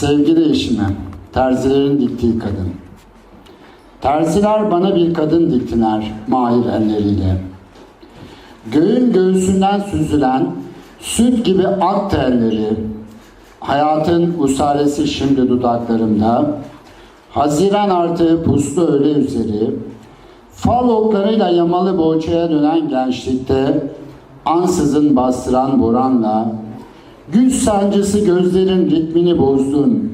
Sevgili eşime, terzilerin diktiği kadın. Terziler bana bir kadın diktiler mahir elleriyle. Göğün göğsünden süzülen süt gibi ak telleri, hayatın usalesi şimdi dudaklarımda, Haziran artı puslu öğle üzeri, fal oklarıyla yamalı boğçaya dönen gençlikte, ansızın bastıran boranla, güç sancısı gözlerin ritmini bozdun.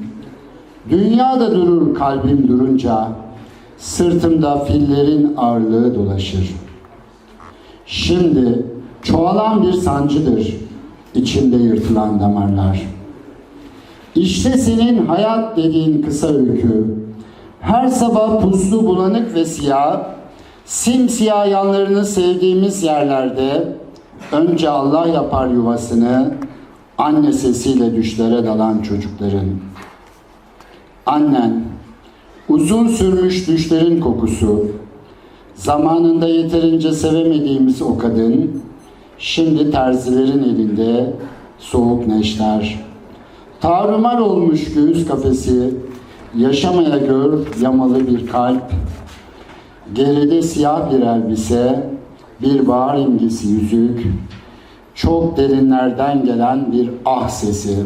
Dünyada durur kalbim durunca, sırtımda fillerin ağırlığı dolaşır. Şimdi çoğalan bir sancıdır içimde yırtılan damarlar. İşte senin hayat dediğin kısa öykü. Her sabah puslu bulanık ve siyah, simsiyah yanlarını sevdiğimiz yerlerde önce Allah yapar yuvasını, anne sesiyle düşlere dalan çocukların. Annen, uzun sürmüş düşlerin kokusu, zamanında yeterince sevemediğimiz o kadın, şimdi terzilerin elinde soğuk neşter. Tarumar olmuş göğüs kafesi, yaşamaya gör yamalı bir kalp, geride siyah bir elbise, bir bahar imgesi yüzük, çok derinlerden gelen bir ah sesi.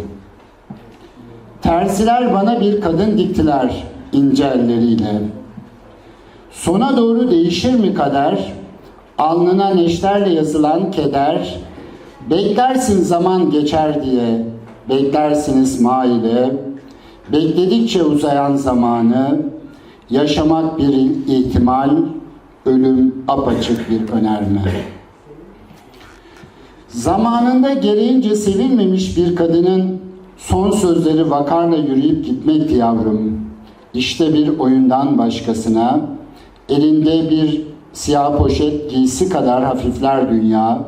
Terziler bana bir kadın diktiler ince elleriyle. Sona doğru değişir mi kader? Alnına neşterle yazılan keder. Beklersin zaman geçer diye. Beklersiniz maile. Bekledikçe uzayan zamanı. Yaşamak bir ihtimal. Ölüm apaçık bir önerme. Zamanında gereğince sevilmemiş bir kadının son sözleri vakarla yürüyüp gitmekti yavrum. İşte bir oyundan başkasına, elinde bir siyah poşet giysi kadar hafifler dünya.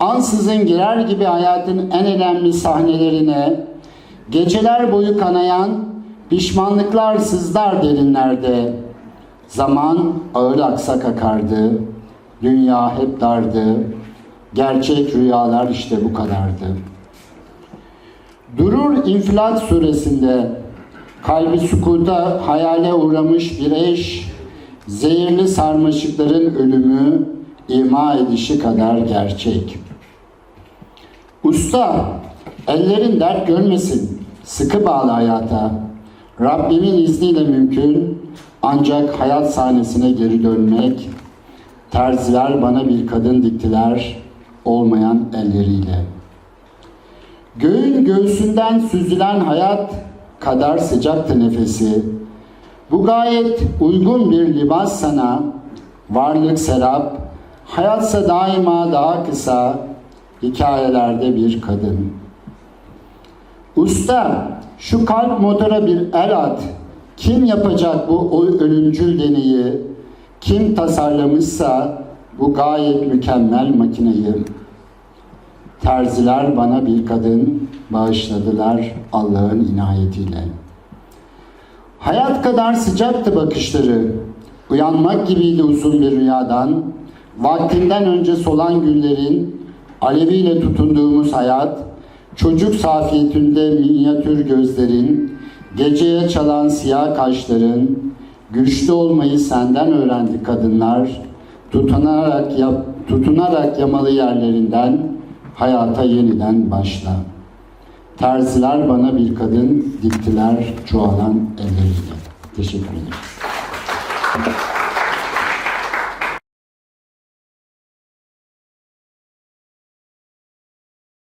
Ansızın girer gibi hayatın en önemli sahnelerine, geceler boyu kanayan pişmanlıklar sızlar derinlerde. Zaman ağır aksak akardı, dünya hep dardı, gerçek rüyalar işte bu kadardı. Durur İnfilat suresinde kalbi sukuta hayale uğramış bir eş, zehirli sarmaşıkların ölümü ima edişi kadar gerçek. Usta, ellerin dert görmesin, sıkı bağlı hayata. Rabbimin izniyle mümkün, ancak hayat sahnesine geri dönmek. Terziler bana bir kadın diktiler, olmayan elleriyle. Göğün göğsünden süzülen hayat kadar sıcaktı nefesi. Bu gayet uygun bir libas sana, varlık serap, hayatsa daima daha kısa, hikayelerde bir kadın. Usta, şu kalp motora bir el at. Kim yapacak bu ölümcül deneyi? Kim tasarlamışsa bu gayet mükemmel makineyi? Terziler bana bir kadın bağışladılar Allah'ın inayetiyle. Hayat kadar sıcaktı bakışları. Uyanmak gibiydi uzun bir rüyadan. Vaktinden önce solan güllerin aleviyle tutunduğumuz hayat, çocuk safiyetinde minyatür gözlerin, geceye çalan siyah kaşların, güçlü olmayı senden öğrendi kadınlar, tutunarak, yap, tutunarak yamalı yerlerinden hayata yeniden başla. Terziler bana bir kadın diktiler çoğalan elleriyle. Teşekkür ederim.